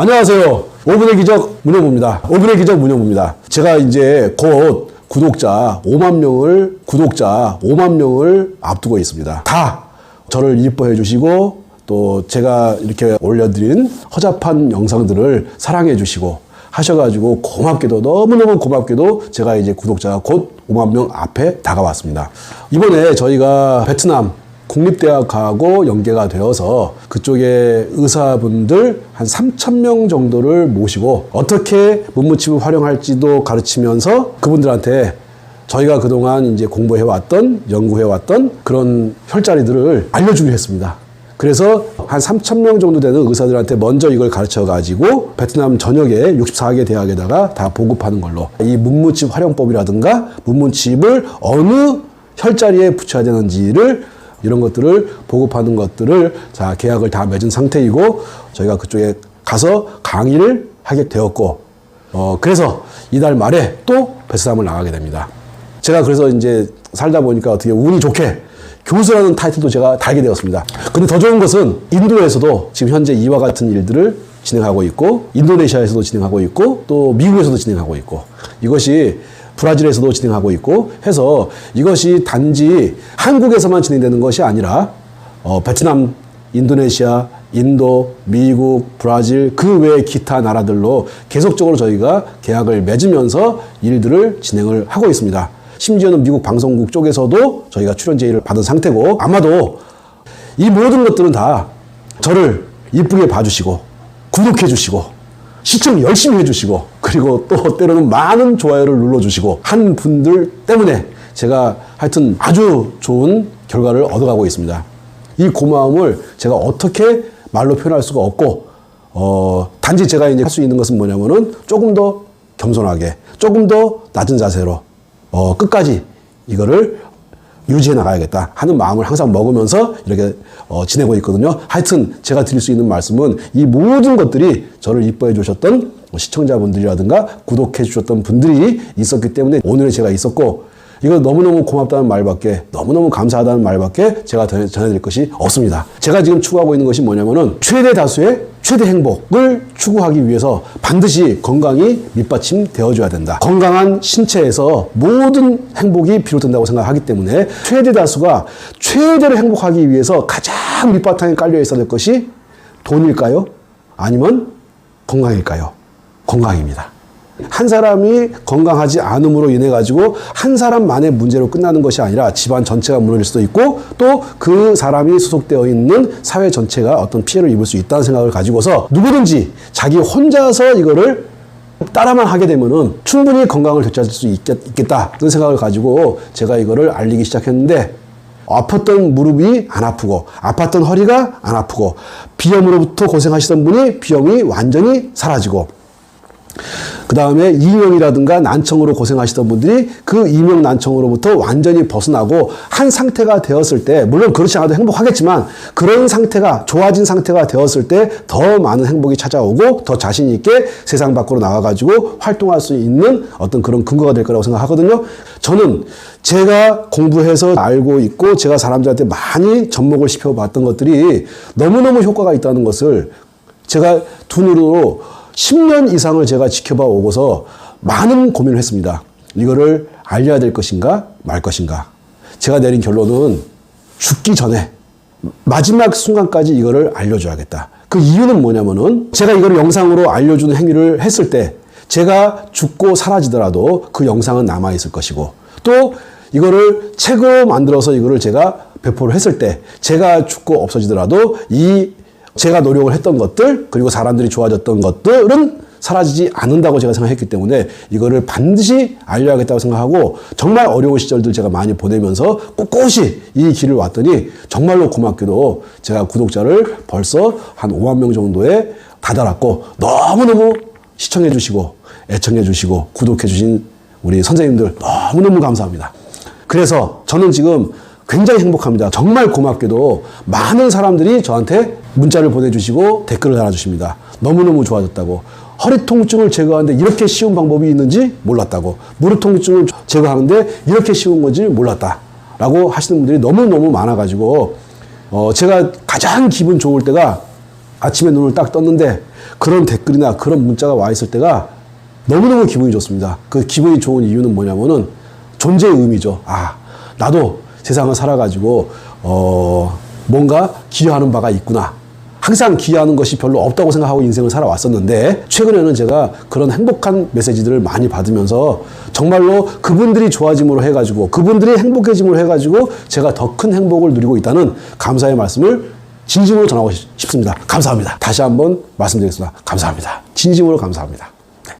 안녕하세요. 5분의 기적 문영무입니다. 5분의 기적 문영무입니다. 제가 이제 곧 구독자 5만 명을 구독자 5만 명을 앞두고 있습니다. 다 저를 이뻐해 주시고 또 제가 이렇게 올려드린 허접한 영상들을 사랑해 주시고 하셔가지고 고맙게도 너무너무 고맙게도 제가 이제 구독자가 곧 5만 명 앞에 다가왔습니다. 이번에 저희가 베트남 국립대학하고 연계가 되어서 그쪽에 의사분들 한 3천 명 정도를 모시고 어떻게 문무칩을 활용할지도 가르치면서 그분들한테 저희가 그동안 이제 공부해왔던 연구해왔던 그런 혈자리들을 알려주기로 했습니다. 그래서 한 3천 명 정도 되는 의사들한테 먼저 이걸 가르쳐 가지고 베트남 전역의 64개 대학에다가 다 보급하는 걸로 이 문무칩 활용법이라든가 문무칩을 어느 혈자리에 붙여야 되는지를 이런 것들을 보급하는 것들을 자 계약을 다 맺은 상태이고 저희가 그쪽에 가서 강의를 하게 되었고 어 그래서 이달 말에 또 베트남을 나가게 됩니다. 제가 그래서 이제 살다 보니까 어떻게 운이 좋게 교수라는 타이틀도 제가 달게 되었습니다. 근데 더 좋은 것은 인도에서도 지금 현재 이와 같은 일들을 진행하고 있고 인도네시아에서도 진행하고 있고 또 미국에서도 진행하고 있고 이것이 브라질에서도 진행하고 있고 해서 이것이 단지 한국에서만 진행되는 것이 아니라 어, 베트남, 인도네시아, 인도, 미국, 브라질 그 외 기타 나라들로 계속적으로 저희가 계약을 맺으면서 일들을 진행을 하고 있습니다. 심지어는 미국 방송국 쪽에서도 저희가 출연 제의를 받은 상태고 아마도 이 모든 것들은 다 저를 이쁘게 봐주시고 구독해 주시고 시청 열심히 해주시고 그리고 또 때로는 많은 좋아요를 눌러주시고 한 분들 때문에 제가 하여튼 아주 좋은 결과를 얻어가고 있습니다. 이 고마움을 제가 어떻게 말로 표현할 수가 없고 어, 단지 제가 이제 할 수 있는 것은 뭐냐면은 조금 더 겸손하게 조금 더 낮은 자세로 어, 끝까지 이거를 유지해 나가야겠다 하는 마음을 항상 먹으면서 이렇게 어, 지내고 있거든요. 하여튼 제가 드릴 수 있는 말씀은 이 모든 것들이 저를 이뻐해 주셨던 시청자분들이라든가 구독해 주셨던 분들이 있었기 때문에 오늘 제가 있었고 이거 너무너무 고맙다는 말밖에 너무너무 감사하다는 말밖에 제가 전해- 전해드릴 것이 없습니다. 제가 지금 추구하고 있는 것이 뭐냐면은 최대 다수의 최대 행복을 추구하기 위해서 반드시 건강이 밑받침 되어줘야 된다. 건강한 신체에서 모든 행복이 비롯된다고 생각하기 때문에 최대 다수가 최대로 행복하기 위해서 가장 밑바탕에 깔려 있어야 될 것이 돈일까요? 아니면 건강일까요? 건강입니다. 한 사람이 건강하지 않음으로 인해 가지고 한 사람만의 문제로 끝나는 것이 아니라 집안 전체가 무너질 수도 있고 또 그 사람이 소속되어 있는 사회 전체가 어떤 피해를 입을 수 있다는 생각을 가지고서 누구든지 자기 혼자서 이거를 따라만 하게 되면은 충분히 건강을 되찾을 수 있겠, 다 그런 생각을 가지고 제가 이거를 알리기 시작했는데 아팠던 무릎이 안 아프고 아팠던 허리가 안 아프고 비염으로부터 고생하시던 분이 비염이 완전히 사라지고 그 다음에 이명이라든가 난청으로 고생하시던 분들이 그 이명 난청으로부터 완전히 벗어나고 한 상태가 되었을 때 물론 그렇지 않아도 행복하겠지만 그런 상태가 좋아진 상태가 되었을 때 더 많은 행복이 찾아오고 더 자신 있게 세상 밖으로 나가가지고 활동할 수 있는 어떤 그런 근거가 될 거라고 생각하거든요. 저는 제가 공부해서 알고 있고 제가 사람들한테 많이 접목을 시켜봤던 것들이 너무너무 효과가 있다는 것을 제가 두 눈으로 10년 이상을 제가 지켜봐 오고서 많은 고민을 했습니다. 이거를 알려야 될 것인가 말 것인가. 제가 내린 결론은 죽기 전에 마지막 순간까지 이거를 알려줘야겠다. 그 이유는 뭐냐면은 제가 이거를 영상으로 알려주는 행위를 했을 때 제가 죽고 사라지더라도 그 영상은 남아있을 것이고 또 이거를 책으로 만들어서 이거를 제가 배포를 했을 때 제가 죽고 없어지더라도 이 제가 노력을 했던 것들 그리고 사람들이 좋아졌던 것들은 사라지지 않는다고 제가 생각했기 때문에 이거를 반드시 알려야겠다고 생각하고 정말 어려운 시절들 제가 많이 보내면서 꿋꿋이 이 길을 왔더니 정말로 고맙게도 제가 구독자를 벌써 한 5만 명 정도에 다다랐고 너무너무 시청해 주시고 애청해 주시고 구독해 주신 우리 선생님들 너무너무 감사합니다. 그래서 저는 지금 굉장히 행복합니다. 정말 고맙게도 많은 사람들이 저한테 문자를 보내주시고 댓글을 달아주십니다. 너무너무 좋아졌다고. 허리 통증을 제거하는데 이렇게 쉬운 방법이 있는지 몰랐다고. 무릎 통증을 제거하는데 이렇게 쉬운 건지 몰랐다. 라고 하시는 분들이 너무너무 많아가지고, 어, 제가 가장 기분 좋을 때가 아침에 눈을 딱 떴는데 그런 댓글이나 그런 문자가 와 있을 때가 너무너무 기분이 좋습니다. 그 기분이 좋은 이유는 뭐냐면은 존재의 의미죠. 아, 나도 세상을 살아가지고, 어, 뭔가 기여하는 바가 있구나. 항상 기여하는 것이 별로 없다고 생각하고 인생을 살아왔었는데, 최근에는 제가 그런 행복한 메시지들을 많이 받으면서 정말로 그분들이 좋아짐으로 해가지고, 그분들이 행복해짐으로 해가지고, 제가 더 큰 행복을 누리고 있다는 감사의 말씀을 진심으로 전하고 싶습니다. 감사합니다. 다시 한번 말씀드리겠습니다. 감사합니다. 진심으로 감사합니다.